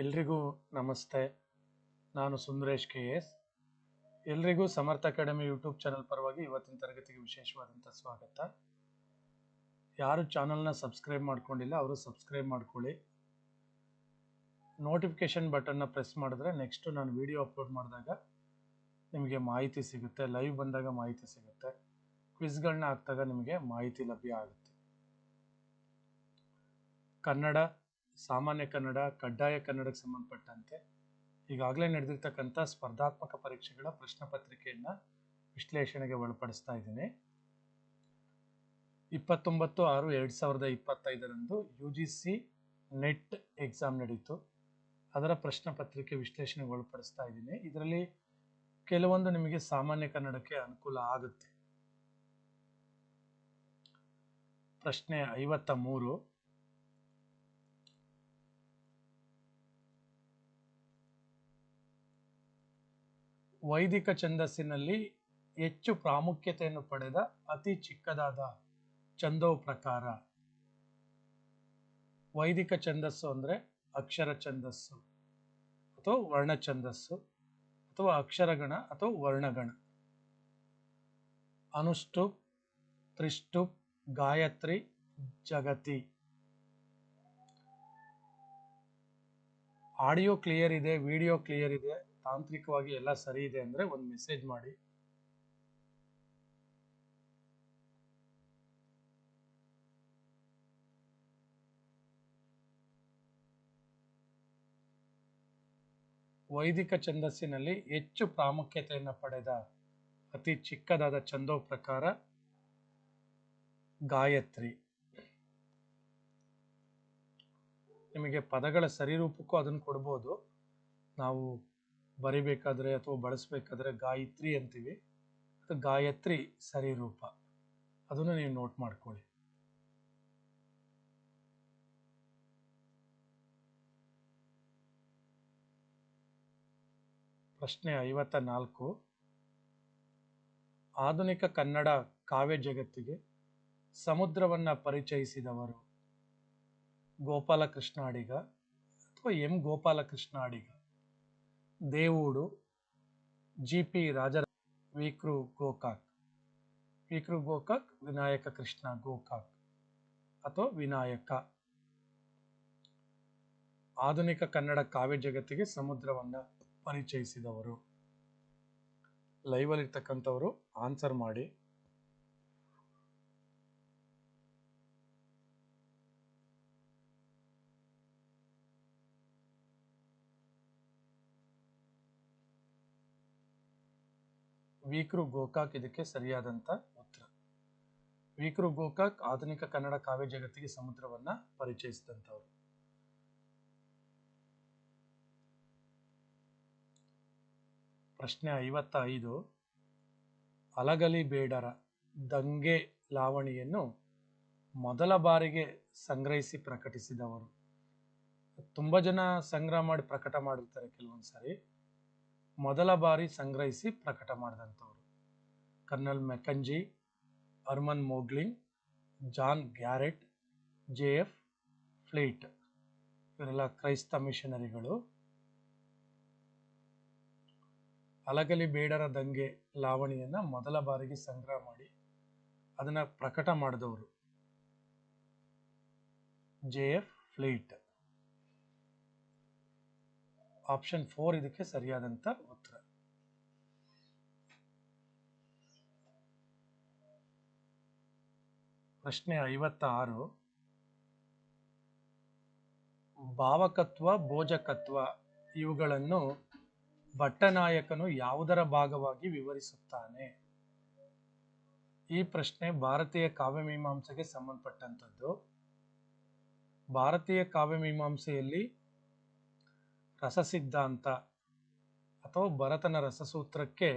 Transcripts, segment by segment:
ಎಲ್ರಿಗೂ ನಮಸ್ತೆ. ನಾನು ಸುಂದರೇಶ್ ಕೆ ಎಸ್. ಎಲ್ರಿಗೂ ಸಮರ್ಥ ಅಕಾಡೆಮಿ ಯೂಟ್ಯೂಬ್ ಚಾನಲ್ ಪರವಾಗಿ ಇವತ್ತಿನ ತರಗತಿಗೆ ವಿಶೇಷವಾದಂಥ ಸ್ವಾಗತ. ಯಾರು ಚಾನಲ್ನ ಸಬ್ಸ್ಕ್ರೈಬ್ ಮಾಡ್ಕೊಂಡಿಲ್ಲ, ಅವರು ಸಬ್ಸ್ಕ್ರೈಬ್ ಮಾಡ್ಕೊಳ್ಳಿ. ನೋಟಿಫಿಕೇಶನ್ ಬಟನ್ನ ಪ್ರೆಸ್ ಮಾಡಿದ್ರೆ ನೆಕ್ಸ್ಟು ನಾನು ವಿಡಿಯೋ ಅಪ್ಲೋಡ್ ಮಾಡಿದಾಗ ನಿಮಗೆ ಮಾಹಿತಿ ಸಿಗುತ್ತೆ, ಲೈವ್ ಬಂದಾಗ ಮಾಹಿತಿ ಸಿಗುತ್ತೆ. ಕ್ವಿಜ್ಗಳನ್ನ ಹಾಕಿದಾಗ ನಿಮಗೆ ಮಾಹಿತಿ ಲಭ್ಯ ಆಗುತ್ತೆ. ಕನ್ನಡ ಸಾಮಾನ್ಯ ಕನ್ನಡ, ಕಡ್ಡಾಯ ಕನ್ನಡಕ್ಕೆ ಸಂಬಂಧಪಟ್ಟಂತೆ ಈಗಾಗಲೇ ನಡೆದಿರ್ತಕ್ಕಂಥ ಸ್ಪರ್ಧಾತ್ಮಕ ಪರೀಕ್ಷೆಗಳ ಪ್ರಶ್ನೆ ಪತ್ರಿಕೆಯನ್ನು ವಿಶ್ಲೇಷಣೆಗೆ ಒಳಪಡಿಸ್ತಾ ಇದ್ದೀನಿ. ಇಪ್ಪತ್ತೊಂಬತ್ತು ಆರು ಎರಡು ಸಾವಿರದ ಇಪ್ಪತ್ತೈದರಂದು U G C NET exam ನಡೀತು. ಅದರ ಪ್ರಶ್ನೆ ಪತ್ರಿಕೆ ವಿಶ್ಲೇಷಣೆಗೆ ಒಳಪಡಿಸ್ತಾ ಇದ್ದೀನಿ. ಇದರಲ್ಲಿ ಕೆಲವೊಂದು ನಿಮಗೆ ಸಾಮಾನ್ಯ ಕನ್ನಡಕ್ಕೆ ಅನುಕೂಲ ಆಗುತ್ತೆ. ಪ್ರಶ್ನೆ ಐವತ್ತ ಮೂರು. ವೈದಿಕ ಛಂದಸ್ಸಿನಲ್ಲಿ ಹೆಚ್ಚು ಪ್ರಾಮುಖ್ಯತೆಯನ್ನು ಪಡೆದ ಅತಿ ಚಿಕ್ಕದಾದ ಛಂದೋ ಪ್ರಕಾರ. ವೈದಿಕ ಛಂದಸ್ಸು ಅಂದರೆ ಅಕ್ಷರ ಛಂದಸ್ಸು ಅಥವಾ ವರ್ಣ ಛಂದಸ್ಸು ಅಥವಾ ಅಕ್ಷರಗಣ ಅಥವಾ ವರ್ಣಗಣ. ಅನುಷ್ಟುಪ್ ತ್ರಿಷ್ಟುಪ್ ಗಾಯತ್ರಿ, ಜಗತಿ. ಆಡಿಯೋ ಕ್ಲಿಯರ್ ಇದೆ, ವಿಡಿಯೋ ಕ್ಲಿಯರ್ ಇದೆ. ತಾಂತ್ರಿಕವಾಗಿ ಎಲ್ಲ ಸರಿ ಇದೆ ಅಂದರೆ ಒಂದು ಮೆಸೇಜ್ ಮಾಡಿ. ವೈದಿಕ ಛಂದಸ್ಸಿನಲ್ಲಿ ಹೆಚ್ಚು ಪ್ರಾಮುಖ್ಯತೆಯನ್ನು ಪಡೆದ ಅತಿ ಚಿಕ್ಕದಾದ ಛಂದೋ ಪ್ರಕಾರ ಗಾಯತ್ರಿ. ನಿಮಗೆ ಪದಗಳ ಸರಿರೂಪಕ್ಕೂ ಅದನ್ನು ಕೊಡ್ಬೋದು. ನಾವು ಬರಿಬೇಕಾದ್ರೆ ಅಥವಾ ಬಳಸಬೇಕಾದ್ರೆ ಗಾಯತ್ರಿ ಅಂತೀವಿ. ಅದು ಗಾಯತ್ರಿ ಸರಿ ರೂಪ. ಅದನ್ನು ನೀವು ನೋಟ್ ಮಾಡ್ಕೊಳ್ಳಿ. ಪ್ರಶ್ನೆ ಐವತ್ತ ನಾಲ್ಕು ಆಧುನಿಕ ಕನ್ನಡ ಕಾವ್ಯ ಜಗತ್ತಿಗೆ ಸಮುದ್ರವನ್ನ ಪರಿಚಯಿಸಿದವರು ಗೋಪಾಲಕೃಷ್ಣ ಅಡಿಗ ಅಥವಾ M Gopalakrishna Adiga? Devudu G P ರಾಜರ, ವಿಕ್ರು ಗೋಕಾಕ್. ವಿಕ್ರು ಗೋಕಾಕ್, ವಿನಾಯಕ ಕೃಷ್ಣ ಗೋಕಾಕ್. ಅಥವಾ ವಿನಾಯಕ. ಆಧುನಿಕ ಕನ್ನಡ ಕಾವ್ಯ ಜಗತ್ತಿಗೆ ಸಮುದ್ರವನ್ನ ಪರಿಚಯಿಸಿದವರು. ಲೈವಲ್ಲಿರ್ತಕ್ಕಂಥವರು ಆನ್ಸರ್ ಮಾಡಿ. ವೀಕ್ರು ಗೋಕಾಕ್ ಇದಕ್ಕೆ ಸರಿಯಾದಂಥ ಉತ್ತರ. ವೀಕ್ರು ಗೋಕಾಕ್ ಆಧುನಿಕ ಕನ್ನಡ ಕಾವ್ಯ ಜಗತ್ತಿಗೆ ಸಮುದ್ರವನ್ನ ಪರಿಚಯಿಸಿದಂಥವ್ರು. ಪ್ರಶ್ನೆ ಐವತ್ತ ಐದು ಅಲಗಲಿ ಬೇಡರ ದಂಗೆ ಲಾವಣಿಯನ್ನು ಮೊದಲ ಬಾರಿಗೆ ಸಂಗ್ರಹಿಸಿ ಪ್ರಕಟಿಸಿದವರು. ತುಂಬ ಜನ ಸಂಗ್ರಹ ಮಾಡಿ ಪ್ರಕಟ ಮಾಡಿರ್ತಾರೆ ಕೆಲವೊಂದು ಸಾರಿ ಮೊದಲ ಬಾರಿ ಸಂಗ್ರಹಿಸಿ ಪ್ರಕಟ ಮಾಡಿದಂಥವರು. Colonel Mackenzie Hermann Mogling John Garrett, J F Fleet ಇವರೆಲ್ಲ ಕ್ರೈಸ್ತ ಮಿಷನರಿಗಳು. ಅಲಗಲಿ ಬೇಡರ ದಂಗೆ ಲಾವಣಿಯನ್ನ ಮೊದಲ ಬಾರಿಗೆ ಸಂಗ್ರಹ ಮಾಡಿ ಅದನ್ನ ಪ್ರಕಟ ಮಾಡಿದವರು. J F Fleet. Option four ಇದಕ್ಕೆ ಸರಿಯಾದಂಥ ಉತ್ತರ. ಪ್ರಶ್ನೆ ಐವತ್ತ ಆರು ಭಾವಕತ್ವ, ಭೋಜಕತ್ವ ಇವುಗಳನ್ನು ಭಟ್ಟನಾಯಕನು ಯಾವುದರ ಭಾಗವಾಗಿ ವಿವರಿಸುತ್ತಾನೆ? ಈ ಪ್ರಶ್ನೆ ಭಾರತೀಯ ಕಾವ್ಯಮೀಮಾಂಸೆಗೆ ಸಂಬಂಧಪಟ್ಟಂಥದ್ದು ಭಾರತೀಯ ಕಾವ್ಯಮೀಮಾಂಸೆಯಲ್ಲಿ ರಸಸಿದ್ಧಾಂತ ಅಥವಾ ಭರತನ ರಸಸೂತ್ರಕ್ಕೆ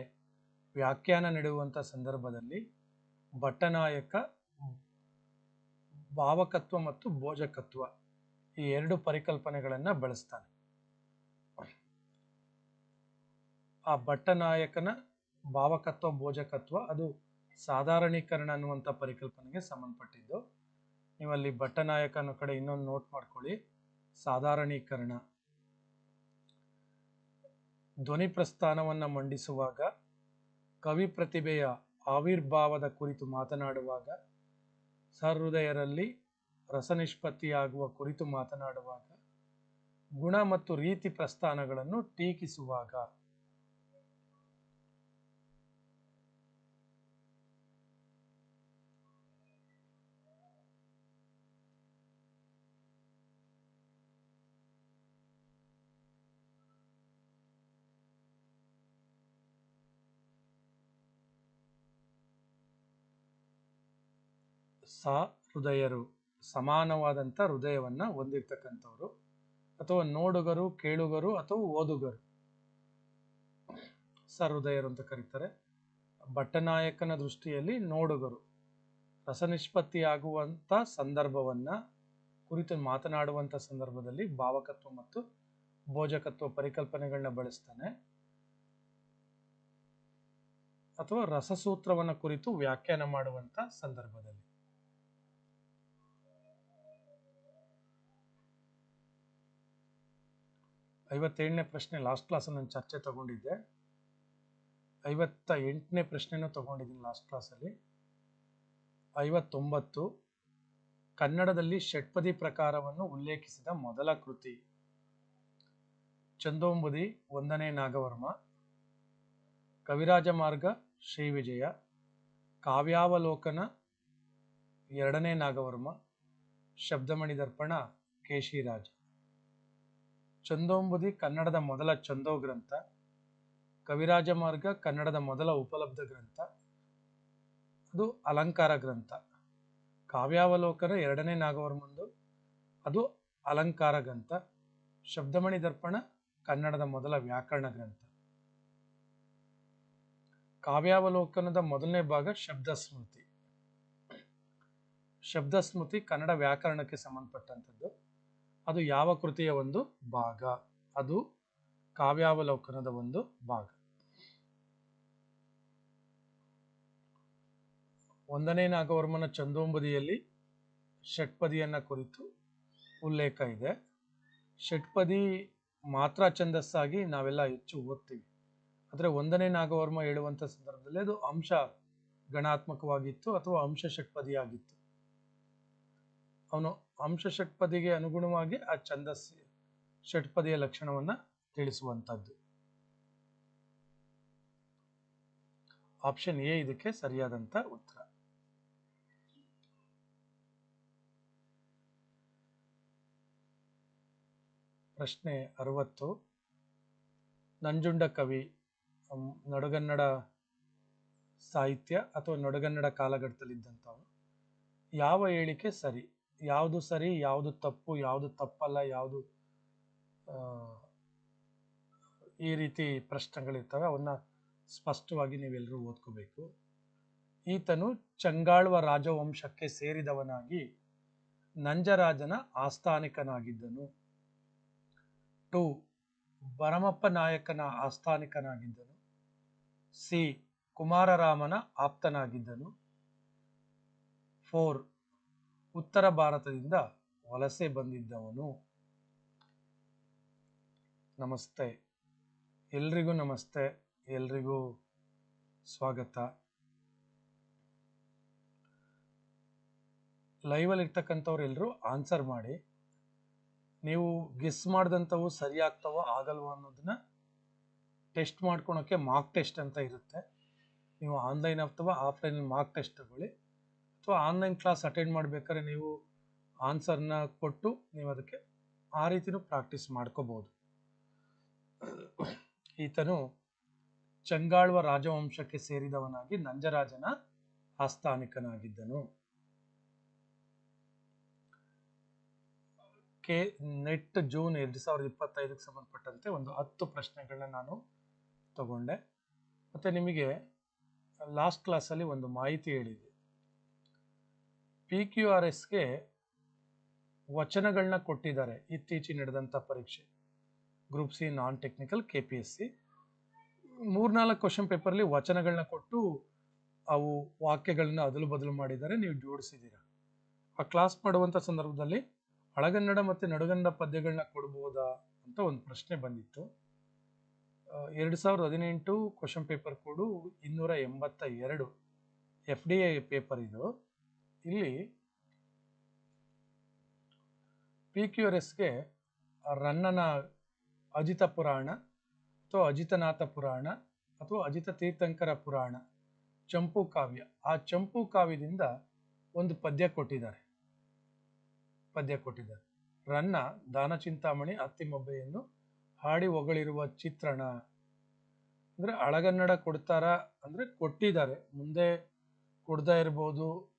ವ್ಯಾಖ್ಯಾನ ನೀಡುವಂಥ ಸಂದರ್ಭದಲ್ಲಿ ಭಟ್ಟನಾಯಕ ಭಾವಕತ್ವ ಮತ್ತು ಭೋಜಕತ್ವ ಈ ಎರಡು ಪರಿಕಲ್ಪನೆಗಳನ್ನು ಬಳಸ್ತಾನೆ. ಆ ಭಟ್ಟನಾಯಕನ ಭಾವಕತ್ವ, ಭೋಜಕತ್ವ ಅದು ಸಾಧಾರಣೀಕರಣ ಅನ್ನುವಂಥ ಪರಿಕಲ್ಪನೆಗೆ ಸಂಬಂಧಪಟ್ಟಿದ್ದು. ನೀವಲ್ಲಿ ಭಟ್ಟನಾಯಕ ಅನ್ನೋ ಕಡೆ ಇನ್ನೊಂದು ನೋಟ್ ಮಾಡ್ಕೊಳ್ಳಿ. ಸಾಧಾರಣೀಕರಣ. ಧ್ವನಿ ಪ್ರಸ್ಥಾನವನ್ನು ಮಂಡಿಸುವಾಗ, ಕವಿ ಪ್ರತಿಭೆಯ ಆವಿರ್ಭಾವದ ಕುರಿತು ಮಾತನಾಡುವಾಗ ಸಹೃದಯರಲ್ಲಿ ರಸನಿಷ್ಪತ್ತಿಯಾಗುವ ಕುರಿತು ಮಾತನಾಡುವಾಗ, ಗುಣ ಮತ್ತು ರೀತಿ ಪ್ರಸ್ಥಾನಗಳನ್ನು ಟೀಕಿಸುವಾಗ. ಸ ಹೃದಯರು ಸಮಾನವಾದಂಥ ಹೃದಯವನ್ನ ಹೊಂದಿರ್ತಕ್ಕಂಥವ್ರು, ಅಥವಾ ನೋಡುಗರು, ಕೇಳುಗರು, ಅಥವಾ ಓದುಗರು. ಸಹೃದಯರು ಅಂತ ಕರೀತಾರೆ. ಭಟ್ಟನಾಯಕನ ದೃಷ್ಟಿಯಲ್ಲಿ ನೋಡುಗರು. ರಸನಿಷ್ಪತ್ತಿಯಾಗುವಂಥ ಸಂದರ್ಭವನ್ನ ಕುರಿತು ಮಾತನಾಡುವಂಥ ಸಂದರ್ಭದಲ್ಲಿ ಭಾವಕತ್ವ ಮತ್ತು ಭೋಜಕತ್ವ ಪರಿಕಲ್ಪನೆಗಳನ್ನ ಬಳಸ್ತಾನೆ. ಅಥವಾ ರಸಸೂತ್ರವನ್ನ ಕುರಿತು ವ್ಯಾಖ್ಯಾನ ಮಾಡುವಂತ ಸಂದರ್ಭದಲ್ಲಿ. ಐವತ್ತೇಳನೇ ಪ್ರಶ್ನೆ ಲಾಸ್ಟ್ ಕ್ಲಾಸಲ್ಲಿ ನಾನು ಚರ್ಚೆ ತಗೊಂಡಿದ್ದೆ. ಐವತ್ತ ಎಂಟನೇ ಪ್ರಶ್ನೆನೂ ತಗೊಂಡಿದ್ದೀನಿ ಲಾಸ್ಟ್ ಕ್ಲಾಸಲ್ಲಿ ಐವತ್ತೊಂಬತ್ತು, ಕನ್ನಡದಲ್ಲಿ ಷಟ್ಪದಿ ಪ್ರಕಾರವನ್ನು ಉಲ್ಲೇಖಿಸಿದ ಮೊದಲ ಕೃತಿ. ಚಂದೋಂಬುದಿ, ಒಂದನೇ ನಾಗವರ್ಮ. ಕವಿರಾಜ ಮಾರ್ಗ ಶ್ರೀ ವಿಜಯ ಕಾವ್ಯಾವಲೋಕನ, ಎರಡನೇ ನಾಗವರ್ಮ. ಶಬ್ದಮಣಿ ದರ್ಪಣ ಕೇಶಿರಾಜ ಚಂದೋಂಬುದಿ ಕನ್ನಡದ ಮೊದಲ ಚಂದೋ ಗ್ರಂಥ, ಕವಿರಾಜ ಮಾರ್ಗ ಕನ್ನಡದ ಮೊದಲ ಉಪಲಬ್ಧ ಗ್ರಂಥ, ಅದು ಅಲಂಕಾರ ಗ್ರಂಥ. ಕಾವ್ಯಾವಲೋಕನ ಎರಡನೇ ನಾಗವರ್ಮಂದು, ಅದು ಅಲಂಕಾರ ಗ್ರಂಥ. ಶಬ್ದಮಣಿ ದರ್ಪಣ ಕನ್ನಡದ ಮೊದಲ ವ್ಯಾಕರಣ ಗ್ರಂಥ. ಕಾವ್ಯಾವಲೋಕನದ ಮೊದಲನೇ ಭಾಗ ಶಬ್ದ ಸ್ಮೃತಿ ಶಬ್ದ ಸ್ಮೃತಿ ಕನ್ನಡ ವ್ಯಾಕರಣಕ್ಕೆ ಸಂಬಂಧಪಟ್ಟಂಥದ್ದು. ಅದು ಯಾವ ಕೃತಿಯ ಒಂದು ಭಾಗ? ಅದು ಕಾವ್ಯಾವಲೋಕನದ ಒಂದು ಭಾಗ. ಒಂದನೇ ನಾಗವರ್ಮನ ಚಂದೋಂಬದಿಯಲ್ಲಿ ಷಟ್ಪದಿಯನ್ನ ಕುರಿತು ಉಲ್ಲೇಖ ಇದೆ. ಷಟ್ಪದಿ ಮಾತ್ರ ಛಂದಸ್ಸಾಗಿ ನಾವೆಲ್ಲ ಹೆಚ್ಚು ಓದ್ತೀವಿ. ಆದರೆ ಒಂದನೇ ನಾಗವರ್ಮ ಹೇಳುವಂಥ ಸಂದರ್ಭದಲ್ಲಿ ಅದು ಅಂಶ ಗಣಾತ್ಮಕವಾಗಿತ್ತು ಅಥವಾ ಅಂಶ ಷಟ್ಪದಿ ಆಗಿತ್ತು ಅವನು ಅಂಶ ಷಟ್ಪದಿಗೆ ಅನುಗುಣವಾಗಿ ಆ ಛಂದಸ್ ಷಟ್ಪದಿಯ ಲಕ್ಷಣವನ್ನ ತಿಳಿಸುವಂಥದ್ದು. ಆಪ್ಷನ್ ಎ ಇದಕ್ಕೆ ಸರಿಯಾದಂತ ಉತ್ತರ. ಪ್ರಶ್ನೆ ಅರವತ್ತು. ನಂಜುಂಡ ಕವಿ ನಡುಗನ್ನಡ ಸಾಹಿತ್ಯ ಅಥವಾ ನಡುಗನ್ನಡ ಕಾಲಘಟ್ಟದಲ್ಲಿದ್ದಂಥವನು, ಯಾವ ಹೇಳಿಕೆ ಸರಿ? ಯಾವುದು ಸರಿ, ಯಾವುದು ತಪ್ಪು, ಯಾವುದು ತಪ್ಪಲ್ಲ, ಯಾವುದು ಈ ರೀತಿ ಪ್ರಶ್ನೆಗಳಿರ್ತವೆ, ಅವನ್ನ ಸ್ಪಷ್ಟವಾಗಿ ನೀವೆಲ್ಲರೂ ಓದ್ಕೋಬೇಕು. ಈತನು ಚಂಗಾಳ್ವ ರಾಜವಂಶಕ್ಕೆ ಸೇರಿದವನಾಗಿ ನಂಜರಾಜನ ಆಸ್ಥಾನಿಕನಾಗಿದ್ದನು. ಟು, ಭರಮಪ್ಪ ನಾಯಕನ ಆಸ್ಥಾನಿಕನಾಗಿದ್ದನು. ಸಿ, ಕುಮಾರರಾಮನ ಆಪ್ತನಾಗಿದ್ದನು. ಫೋರ್ ಉತ್ತರ ಭಾರತದಿಂದ ವಲಸೆ ಬಂದಿದ್ದವನು. ನಮಸ್ತೆ. ಎಲ್ರಿಗೂ ನಮಸ್ತೆ. ಎಲ್ರಿಗೂ ಸ್ವಾಗತ. ಲೈವಲ್ಲಿ ಇರ್ತಕ್ಕಂಥವ್ರು ಎಲ್ಲರೂ ಆನ್ಸರ್ ಮಾಡಿ. ನೀವು ಗೆಸ್ ಮಾಡಿದಂಥವು ಸರಿ ಆಗ್ತಾವೋ ಆಗಲ್ವೋ ಅನ್ನೋದನ್ನ ಟೆಸ್ಟ್ ಮಾಡ್ಕೊಳಕ್ಕೆ ಮಾರ್ಕ್ ಟೆಸ್ಟ್ ಅಂತ ಇರುತ್ತೆ. ನೀವು ಆನ್ಲೈನ್ ಅಥವಾ ಆಫ್ಲೈನ್ ಮಾರ್ಕ್ ಟೆಸ್ಟ್ ತಗೊಳ್ಳಿ. ಅಥವಾ ಆನ್ಲೈನ್ ಕ್ಲಾಸ್ ಅಟೆಂಡ್ ಮಾಡಬೇಕಾದ್ರೆ ನೀವು ಆನ್ಸರ್ನ ಕೊಟ್ಟು ನೀವು ಅದಕ್ಕೆ ಆ ರೀತಿನೂ ಪ್ರಾಕ್ಟೀಸ್ ಮಾಡ್ಕೋಬೋದು. ಈತನು ಚಂಗಾಳ್ವ ರಾಜವಂಶಕ್ಕೆ ಸೇರಿದವನಾಗಿ ನಂಜರಾಜನ ಆಸ್ಥಾನಿಕನಾಗಿದ್ದನು. ಕೆ, ನೆಟ್ ಜೂನ್ ಎರಡು ಸಾವಿರದ ಇಪ್ಪತ್ತೈದಕ್ಕೆ ಸಂಬಂಧಪಟ್ಟಂತೆ ಒಂದು ಹತ್ತು ಪ್ರಶ್ನೆಗಳನ್ನ ನಾನು ತಗೊಂಡೆ. ಮತ್ತೆ ನಿಮಗೆ ಲಾಸ್ಟ್ ಕ್ಲಾಸಲ್ಲಿ ಒಂದು ಮಾಹಿತಿ ಹೇಳಿದೆ. ಪಿ ಕ್ಯೂ ಆರ್ ಎಸ್ಗೆ ವಚನಗಳನ್ನ ಕೊಟ್ಟಿದ್ದಾರೆ ಇತ್ತೀಚೆಗೆ ನಡೆದಂಥ ಪರೀಕ್ಷೆ. Group C non technical K P S C ಮೂರ್ನಾಲ್ಕು ಕ್ವಶನ್ ಪೇಪರ್ಲಿ ವಚನಗಳನ್ನ ಕೊಟ್ಟು ಅವು ವಾಕ್ಯಗಳನ್ನ ಅದಲು ಬದಲು ಮಾಡಿದ್ದಾರೆ, ನೀವು ಜೋಡಿಸಿದ್ದೀರಾ? ಆ ಕ್ಲಾಸ್ ಮಾಡುವಂಥ ಸಂದರ್ಭದಲ್ಲಿ ಹಳಗನ್ನಡ ಮತ್ತು ನಡುಗನ್ನಡ ಪದ್ಯಗಳನ್ನ ಕೊಡ್ಬೋದಾ ಅಂತ ಒಂದು ಪ್ರಶ್ನೆ ಬಂದಿತ್ತು. ಎರಡು ಸಾವಿರದ ಹದಿನೆಂಟು ಕ್ವಶನ್ ಪೇಪರ್ ಕೊಡು, ಇನ್ನೂರ ಎಂಬತ್ತ ಎರಡು ಎಫ್ ಡಿ ಎ ಪೇಪರ್ ಇದು. ಇಲ್ಲಿ ಪಿ ಕ್ಯೂ ಆರ್ ಎಸ್ಗೆ ರನ್ನನ ಅಜಿತ ಪುರಾಣ ಅಥವಾ ಅಜಿತನಾಥ ಪುರಾಣ ಅಥವಾ ಅಜಿತ ತೀರ್ಥಂಕರ ಪುರಾಣ, ಚಂಪು ಕಾವ್ಯ. ಆ ಚಂಪು ಕಾವ್ಯದಿಂದ ಒಂದು ಪದ್ಯ ಕೊಟ್ಟಿದ್ದಾರೆ. ಪದ್ಯ ಕೊಟ್ಟಿದ್ದಾರೆ. ರನ್ನ ದಾನ ಚಿಂತಾಮಣಿ ಅತ್ತಿಮೊಬ್ಬೆಯನ್ನು ಹಾಡಿ ಹೊಗಳಿರುವ ಚಿತ್ರಣ. ಅಂದ್ರೆ ಅಳಗನ್ನಡ ಕೊಡ್ತಾರ ಅಂದ್ರೆ ಕೊಟ್ಟಿದ್ದಾರೆ. ಮುಂದೆ ಕೊಡ್ತಾ ಇರ್ಬೋದು.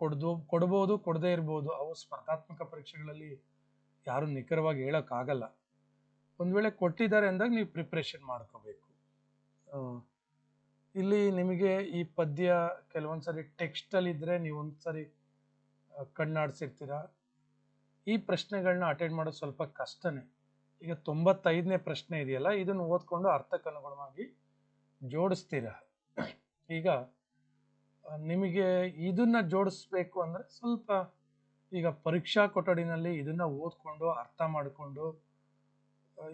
ಕೊಡ್ದು, ಕೊಡ್ಬೋದು, ಕೊಡದೇ ಇರ್ಬೋದು. ಅವು ಸ್ಪರ್ಧಾತ್ಮಕ ಪರೀಕ್ಷೆಗಳಲ್ಲಿ ಯಾರು ನಿಖರವಾಗಿ ಹೇಳೋಕ್ಕಾಗಲ್ಲ. ಒಂದು ವೇಳೆ ಕೊಟ್ಟಿದ್ದಾರೆ ಅಂದಾಗ ನೀವು ಪ್ರಿಪ್ರೇಷನ್ ಮಾಡ್ಕೋಬೇಕು. ಇಲ್ಲಿ ನಿಮಗೆ ಈ ಪದ್ಯ ಕೆಲವೊಂದ್ಸರಿ ಟೆಕ್ಸ್ಟಲ್ಲಿ ಇದ್ರೆ ನೀವು ಒಂದ್ಸರಿ ಕಣ್ಣಾಡ್ಸಿರ್ತೀರ? ಈ ಪ್ರಶ್ನೆಗಳನ್ನ ಅಟೆಂಡ್ ಮಾಡೋದು ಸ್ವಲ್ಪ ಕಷ್ಟನೇ. ಈಗ ತೊಂಬತ್ತೈದನೇ ಪ್ರಶ್ನೆ ಇದೆಯಲ್ಲ, ಇದನ್ನು ಓದ್ಕೊಂಡು ಅರ್ಥಕ್ಕನುಗುಣವಾಗಿ ಜೋಡಿಸ್ತೀರ? ಈಗ ನಿಮಗೆ ಇದನ್ನ ಜೋಡಿಸ್ಬೇಕು ಅಂದ್ರೆ ಸ್ವಲ್ಪ ಈಗ ಪರೀಕ್ಷಾ ಕೊಠಡಿನಲ್ಲಿ ಇದನ್ನ ಓದ್ಕೊಂಡು, ಅರ್ಥ ಮಾಡಿಕೊಂಡು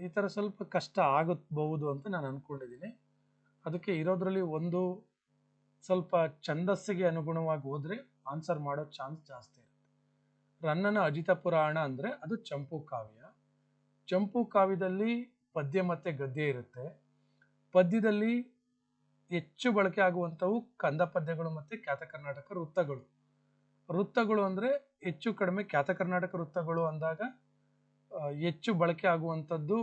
ಈ ಥರ ಸ್ವಲ್ಪ ಕಷ್ಟ ಆಗಬಹುದು ಅಂತ ನಾನು ಅಂದ್ಕೊಂಡಿದ್ದೀನಿ ಅದಕ್ಕೆ ಇರೋದ್ರಲ್ಲಿ ಒಂದು ಸ್ವಲ್ಪ ಛಂದಸ್ಸಿಗೆ ಅನುಗುಣವಾಗಿ ಹೋದ್ರೆ ಆನ್ಸರ್ ಮಾಡೋ ಚಾನ್ಸ್ ಜಾಸ್ತಿ ಇರುತ್ತೆ. ರನ್ನನ ಅಜಿತ ಪುರಾಣ ಅಂದ್ರೆ ಅದು ಚಂಪು ಕಾವ್ಯ. ಚಂಪು ಕಾವ್ಯದಲ್ಲಿ ಪದ್ಯ ಮತ್ತೆ ಗದ್ಯ ಇರುತ್ತೆ. ಪದ್ಯದಲ್ಲಿ ಹೆಚ್ಚು ಬಳಕೆ ಆಗುವಂಥವು ಕಂದ ಪದ್ಯಗಳು ಮತ್ತು ಖ್ಯಾತ ಕರ್ನಾಟಕ ವೃತ್ತಗಳು. ವೃತ್ತಗಳು ಅಂದರೆ ಹೆಚ್ಚು ಕಡಿಮೆ ಖ್ಯಾತ ಕರ್ನಾಟಕ ವೃತ್ತಗಳು ಅಂದಾಗ ಹೆಚ್ಚು ಬಳಕೆ ಆಗುವಂಥದ್ದು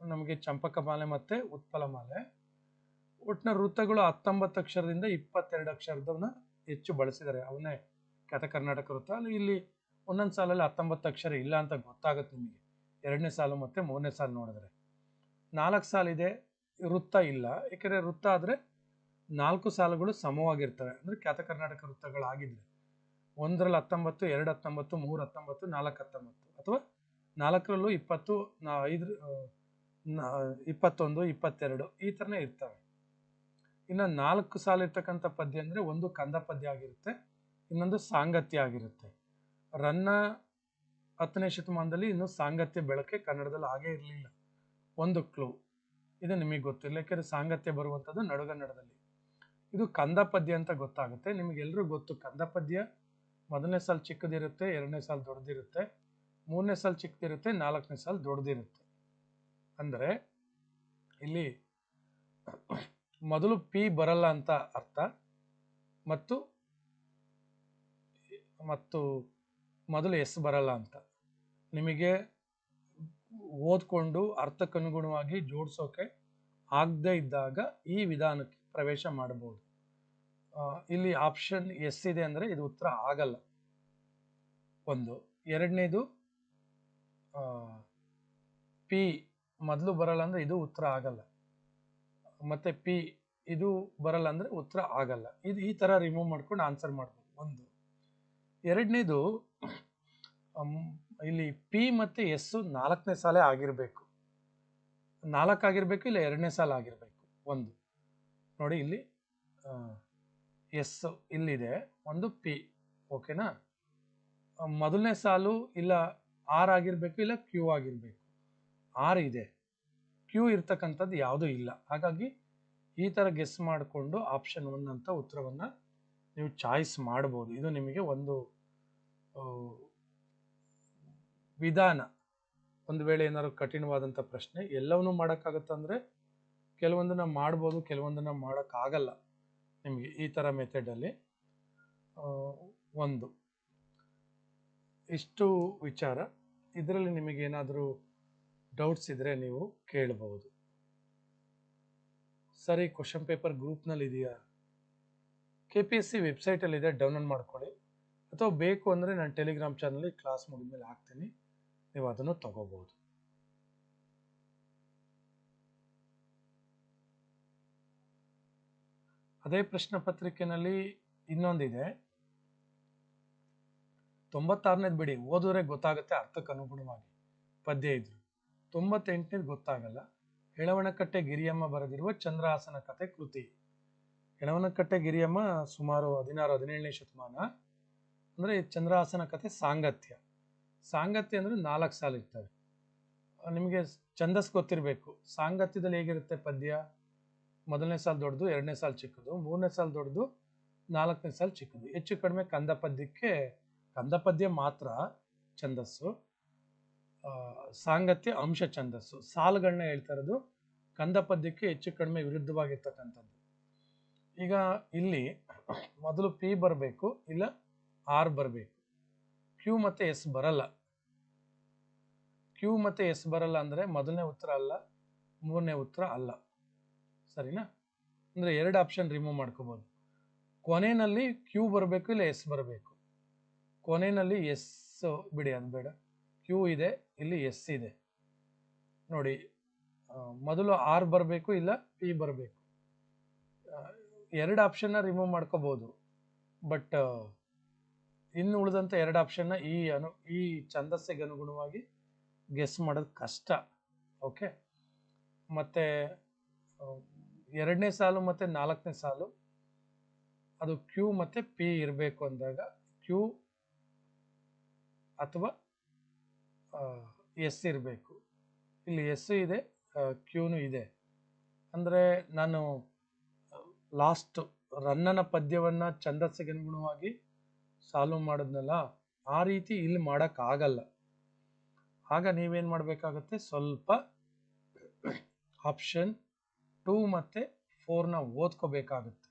ನಮಗೆ ಚಂಪಕಮಾಲೆ ಮತ್ತೆ ಉತ್ಪಲಮಾಲೆ ಒಟ್ಟಿನ ವೃತ್ತಗಳು ಹತ್ತೊಂಬತ್ತು ಅಕ್ಷರದಿಂದ ಇಪ್ಪತ್ತೆರಡು ಅಕ್ಷರದವನ್ನ ಹೆಚ್ಚು ಬಳಸಿದ್ದಾರೆ. ಅವನೇ ಖ್ಯಾತ ಕರ್ನಾಟಕ ವೃತ್ತ. ಅಲ್ಲಿ ಇಲ್ಲಿ ಒಂದೊಂದು ಸಾಲಲ್ಲಿ ಹತ್ತೊಂಬತ್ತು ಅಕ್ಷರ ಇಲ್ಲ ಅಂತ ಗೊತ್ತಾಗುತ್ತೆ ನಿಮಗೆ. ಎರಡನೇ ಸಾಲು ಮತ್ತು ಮೂರನೇ ಸಾಲು ನೋಡಿದ್ರೆ. ನಾಲ್ಕು ಸಾಲಿದೆ. ವೃತ್ತ ಇಲ್ಲ. ಏಕೆಂದರೆ ವೃತ್ತ ಆದರೆ ನಾಲ್ಕು ಸಾಲುಗಳು ಸಮವಾಗಿರ್ತವೆ. ಅಂದರೆ ಖ್ಯಾತ ಕರ್ನಾಟಕ ವೃತ್ತಗಳಾಗಿದ್ದರೆ ಒಂದರಲ್ಲಿ ಹತ್ತೊಂಬತ್ತು, ಎರಡು ಹತ್ತೊಂಬತ್ತು, ಮೂರು ಹತ್ತೊಂಬತ್ತು, ನಾಲ್ಕು ಹತ್ತೊಂಬತ್ತು. ಅಥವಾ ನಾಲ್ಕರಲ್ಲೂ ಇಪ್ಪತ್ತು ಐದು ಇಪ್ಪತ್ತೊಂದು, ಇಪ್ಪತ್ತೆರಡು ಈ ಥರನೇ ಇರ್ತವೆ. ಇನ್ನು ನಾಲ್ಕು ಸಾಲು ಇರ್ತಕ್ಕಂಥ ಪದ್ಯ ಅಂದರೆ ಒಂದು ಕಂದ ಪದ್ಯ ಆಗಿರುತ್ತೆ, ಇನ್ನೊಂದು ಸಾಂಗತ್ಯ ಆಗಿರುತ್ತೆ. ರನ್ನ ಹತ್ತನೇ ಶತಮಾನದಲ್ಲಿ ಇನ್ನು ಸಾಂಗತ್ಯ ಬೆಳಕೆ ಕನ್ನಡದಲ್ಲಿ ಹಾಗೇ ಇರಲಿಲ್ಲ. ಒಂದು ಕ್ಲೂ ಇದು ನಿಮಗೆ ಗೊತ್ತಿಲ್ಲ ಯಾಕೆಂದರೆ ಸಾಂಗತ್ಯ ಬರುವಂಥದ್ದು ನಡುಗನ್ನಡದಲ್ಲಿ. ಇದು ಕಂದ ಪದ್ಯ ಅಂತ ಗೊತ್ತಾಗುತ್ತೆ. ನಿಮಗೆಲ್ಲರೂ ಗೊತ್ತು. ಕಂದ ಪದ್ಯ ಮೊದಲನೇ ಸಾಲು ಚಿಕ್ಕದಿರುತ್ತೆ, ಎರಡನೇ ಸಾಲು ದೊಡ್ಡದಿರುತ್ತೆ, ಮೂರನೇ ಸಾಲು ಚಿಕ್ಕದಿರುತ್ತೆ, ನಾಲ್ಕನೇ ಸಾಲು ದೊಡ್ಡದಿರುತ್ತೆ. ಅಂದರೆ ಇಲ್ಲಿ ಮೊದಲು ಪಿ ಬರಲ್ಲ ಅಂತ ಅರ್ಥ, ಮತ್ತು ಮತ್ತು ಮೊದಲು ಎಸ್ ಬರಲ್ಲ ಅಂತ. ನಿಮಗೆ ಓದ್ಕೊಂಡು ಅರ್ಥಕ್ಕನುಗುಣವಾಗಿ ಜೋಡಿಸೋಕೆ ಆಗದೇ ಇದ್ದಾಗ ಈ ವಿಧಾನಕ್ಕೆ ಪ್ರವೇಶ ಮಾಡಬಹುದು ಇಲ್ಲಿ ಆಪ್ಷನ್ ಎಸ್ ಇದೆ ಅಂದರೆ ಇದು ಉತ್ತರ ಆಗಲ್ಲ. ಒಂದು. ಎರಡನೇದು ಪಿ ಮೊದಲು ಬರಲ್ಲ ಅಂದರೆ ಇದು ಉತ್ತರ ಆಗಲ್ಲ. ಮತ್ತೆ ಪಿ ಇದು ಬರಲ್ಲ ಅಂದರೆ ಉತ್ತರ ಆಗಲ್ಲ. ಇದು ಈ ಥರ ರಿಮೂವ್ ಮಾಡ್ಕೊಂಡು ಆನ್ಸರ್ ಮಾಡ್ಬೋದು. ಒಂದು. ಎರಡನೇದು ಇಲ್ಲಿ ಪಿ ಮತ್ತು ಎಸ್ಸು ನಾಲ್ಕನೇ ಸಾಲೇ ಆಗಿರಬೇಕು. ನಾಲ್ಕು ಆಗಿರಬೇಕು ಇಲ್ಲ ಎರಡನೇ ಸಾಲ ಆಗಿರಬೇಕು. ಒಂದು. ನೋಡಿ ಇಲ್ಲಿ ಎಸ್ ಇಲ್ಲಿದೆ. ಒಂದು ಪಿ ಓಕೆನಾ ಮೊದಲನೇ ಸಾಲು ಇಲ್ಲ ಆರ್ ಆಗಿರಬೇಕು ಇಲ್ಲ ಕ್ಯೂ ಆಗಿರಬೇಕು. ಆರ್ ಇದೆ. ಕ್ಯೂ ಇರ್ತಕ್ಕಂಥದ್ದು ಯಾವುದೂ ಇಲ್ಲ. ಹಾಗಾಗಿ ಈ ಥರ ಗೆಸ್ ಮಾಡಿಕೊಂಡು ಆಪ್ಷನ್ ಒನ್ ಅಂತ ಉತ್ತರವನ್ನು ನೀವು ಚಾಯ್ಸ್ ಮಾಡ್ಬೋದು. ಇದು ನಿಮಗೆ ಒಂದು ವಿಧಾನ. ಒಂದು ವೇಳೆ ಏನಾದ್ರು ಕಠಿಣವಾದಂಥ ಪ್ರಶ್ನೆ, ಎಲ್ಲವನ್ನೂ ಮಾಡೋಕ್ಕಾಗತ್ತಂದರೆ ಕೆಲವೊಂದನ್ನ ಮಾಡ್ಬೋದು, ಕೆಲವೊಂದನ್ನ ಮಾಡೋಕ್ಕಾಗಲ್ಲ. ನಿಮಗೆ ಈ ಥರ ಮೆಥಡಲ್ಲಿ ಒಂದು. ಇಷ್ಟು ವಿಚಾರ. ಇದರಲ್ಲಿ ನಿಮಗೇನಾದರೂ ಡೌಟ್ಸ್ ಇದ್ದರೆ ನೀವು ಕೇಳಬಹುದು ಸರಿ ಕ್ವಶನ್ ಪೇಪರ್ ಗ್ರೂಪ್ನಲ್ಲಿ ಇದೆಯಾ ಕೆ ಪಿ ಎಸ್ ಸಿ ವೆಬ್ಸೈಟಲ್ಲಿದೆ ಡೌನ್ಲೋಡ್ ಮಾಡ್ಕೊಳ್ಳಿ. ಅಥವಾ ಬೇಕು ಅಂದರೆ ನಾನು ಟೆಲಿಗ್ರಾಮ್ ಚಾನಲ್ಲಿ ಕ್ಲಾಸ್ ಮುಗಿದ್ಮೇಲೆ ಹಾಕ್ತೀನಿ. ನೀವು ಅದನ್ನು ತಗೋಬಹುದು ಅದೇ ಪ್ರಶ್ನೆ ಪತ್ರಿಕೆಯಲ್ಲಿ ಇನ್ನೊಂದಿದೆ ತೊಂಬತ್ತಾರನೇದು ಬಿಡಿ, ಓದೋರೆ ಗೊತ್ತಾಗುತ್ತೆ ಅರ್ಥಕ್ಕೆ ಅನುಗುಣವಾಗಿ. ಪದ್ಯ ಇದ್ರು ತೊಂಬತ್ತೆಂಟನೇದು ಗೊತ್ತಾಗಲ್ಲ. ಹೆಳವಣಕಟ್ಟೆ ಗಿರಿಯಮ್ಮ ಬರೆದಿರುವ ಚಂದ್ರಾಸನ ಕಥೆ ಕೃತಿ. ಹೆಳವನಕಟ್ಟೆ ಗಿರಿಯಮ್ಮ ಸುಮಾರು ಹದಿನಾರು, ಹದಿನೇಳನೇ ಶತಮಾನ. ಅಂದರೆ ಚಂದ್ರಾಸನ ಕಥೆ ಸಾಂಗತ್ಯ. ಸಾಂಗತ್ಯ ಅಂದರೆ ನಾಲ್ಕು ಸಾಲು ಇರ್ತವೆ. ನಿಮಗೆ ಛಂದಸ್ ಗೊತ್ತಿರಬೇಕು. ಸಾಂಗತ್ಯದಲ್ಲಿ ಹೇಗಿರುತ್ತೆ ಪದ್ಯ? ಮೊದಲನೇ ಸಾಲು ದೊಡ್ಡದು, ಎರಡನೇ ಸಾಲು ಚಿಕ್ಕದು, ಮೂರನೇ ಸಾಲು ದೊಡ್ಡದು, ನಾಲ್ಕನೇ ಸಾಲು ಚಿಕ್ಕದು. ಹೆಚ್ಚು ಕಡಿಮೆ ಕಂದ ಪದ್ಯಕ್ಕೆ ಕಂದ ಪದ್ಯ ಮಾತ್ರ ಛಂದಸ್ಸು. ಸಾಂಗತ್ಯ ಅಂಶ ಛಂದಸ್ಸು. ಸಾಲುಗಳನ್ನ ಹೇಳ್ತಾ ಇರೋದು ಕಂದ ಪದ್ಯಕ್ಕೆ ಹೆಚ್ಚು ಕಡಿಮೆ ವಿರುದ್ಧವಾಗಿರ್ತಕ್ಕಂಥದ್ದು. ಈಗ ಇಲ್ಲಿ ಮೊದಲು ಪಿ ಬರಬೇಕು, ಇಲ್ಲ ಆರ್ ಬರಬೇಕು. ಕ್ಯೂ ಮತ್ತೆ ಎಸ್ ಬರಲ್ಲ. ಕ್ಯೂ ಮತ್ತೆ ಎಸ್ ಬರಲ್ಲ ಅಂದ್ರೆ ಮೊದಲನೇ ಉತ್ತರ ಅಲ್ಲ, ಮೂರನೇ ಉತ್ತರ ಅಲ್ಲ. ಸರಿನಾ? ಅಂದ್ರೆ ಎರಡು ಆಪ್ಷನ್ ರಿಮೂವ್ ಮಾಡ್ಕೋಬಹುದು ಕೊನೆಯಲ್ಲಿ ಕ್ಯೂ ಬರಬೇಕು ಇಲ್ಲ ಎಸ್ ಬರಬೇಕು? ಕೊನೆಯಲ್ಲಿ ಎಸ್, ಬಿಡಿ ಅದು ಬೇಡ. ಕ್ಯೂ ಇದೆ, ಇಲ್ಲಿ ಎಸ್ ಇದೆ. ನೋಡಿ ಮೊದಲು ಆರ್ ಬರಬೇಕು ಇಲ್ಲ ಪಿ ಬರಬೇಕು. ಎರಡು ಆಪ್ಷನ್ನ ರಿಮೂವ್ ಮಾಡ್ಕೋಬಹುದು ಬಟ್ ಇನ್ನು ಉಳಿದಂಥ ಎರಡು ಆಪ್ಷನ್ನ ಈ ಅನು, ಈ ಛಂದಸ್ಸಿಗೆ ಅನುಗುಣವಾಗಿ ಗೆಸ್ ಮಾಡೋದು ಕಷ್ಟ. ಓಕೆ ಮತ್ತೆ ಎರಡನೇ ಸಾಲು ಮತ್ತೆ ನಾಲ್ಕನೇ ಸಾಲು. ಅದು ಕ್ಯೂ ಮತ್ತೆ ಪಿ ಇರಬೇಕು ಅಂದಾಗ ಕ್ಯೂ ಅಥವಾ ಎಸ್ ಇರಬೇಕು. ಇಲ್ಲಿ ಎಸ್ ಇದೆ ಕ್ಯೂನು ಇದೆ. ಅಂದರೆ ನಾನು ಲಾಸ್ಟ್ ರನ್ನನ ಪದ್ಯವನ್ನು ಛಂದಸ್ಸಿಗೆ ಅನುಗುಣವಾಗಿ ಸಾಲ್ವ್ ಮಾಡಿದ್ನಲ್ಲ, ಆ ರೀತಿ ಇಲ್ಲಿ ಮಾಡೋಕ್ಕಾಗಲ್ಲ ಆಗ ನೀವೇನು ಮಾಡಬೇಕಾಗುತ್ತೆ? ಸ್ವಲ್ಪ ಆಪ್ಷನ್ ಟೂ ಮತ್ತು ಫೋರ್ನ ಓದ್ಕೋಬೇಕಾಗುತ್ತೆ.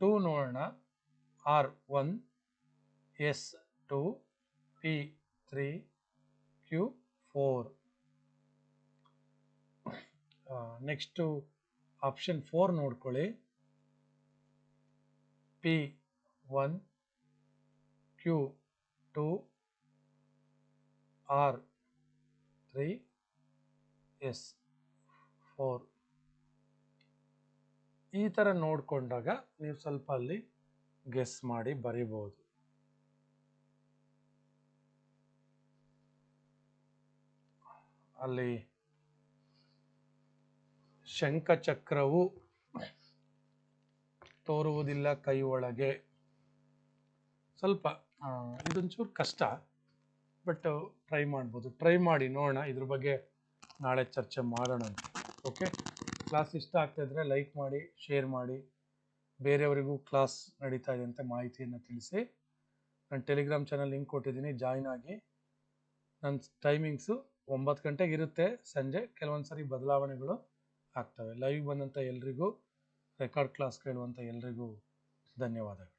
ಟೂ ನೋಡೋಣ. R one S two P three Q four next option four ನೋಡ್ಕೊಳ್ಳಿ. P one, Q, two, R, three, S, four. ಈ ಥರ ನೋಡಿಕೊಂಡಾಗ ನೀವು ಸ್ವಲ್ಪ ಅಲ್ಲಿ ಗೆಸ್ ಮಾಡಿ ಬರಿಬೋದು. ಅಲ್ಲಿ ಶಂಖಚಕ್ರವು ತೋರುವುದಿಲ್ಲ ಕೈ ಒಳಗೆ. ಸ್ವಲ್ಪ ಇದೊಂಚೂರು ಕಷ್ಟ, ಬಟ್ ಟ್ರೈ ಮಾಡ್ಬೋದು. ಟ್ರೈ ಮಾಡಿ ನೋಡೋಣ, ಇದ್ರ ಬಗ್ಗೆ ನಾಳೆ ಚರ್ಚೆ ಮಾಡೋಣ ಓಕೆ ಕ್ಲಾಸ್ ಇಷ್ಟ ಆಗ್ತಾಯಿದ್ರೆ ಲೈಕ್ ಮಾಡಿ ಶೇರ್ ಮಾಡಿ. ಬೇರೆಯವರಿಗೂ ಕ್ಲಾಸ್ ನಡೀತಾ ಇದೆ ಅಂತ ಮಾಹಿತಿಯನ್ನು ತಿಳಿಸಿ. ನಾನು ಟೆಲಿಗ್ರಾಮ್ ಚಾನಲ್ ಲಿಂಕ್ ಕೊಟ್ಟಿದ್ದೀನಿ ಜಾಯ್ನ್ ಆಗಿ. ನನ್ನ ಟೈಮಿಂಗ್ಸು ಒಂಬತ್ತು ಗಂಟೆಗೆ ಇರುತ್ತೆ, ಸಂಜೆ. ಕೆಲವೊಂದು ಸರಿ ಬದಲಾವಣೆಗಳು ಆಗ್ತವೆ. ಲೈವ್ ಬಂದಂಥ ಎಲ್ರಿಗೂ ರೆಕಾರ್ಡ್ ಕ್ಲಾಸ್ ಕೇಳುವಂಥ ಎಲ್ರಿಗೂ ಧನ್ಯವಾದಗಳು.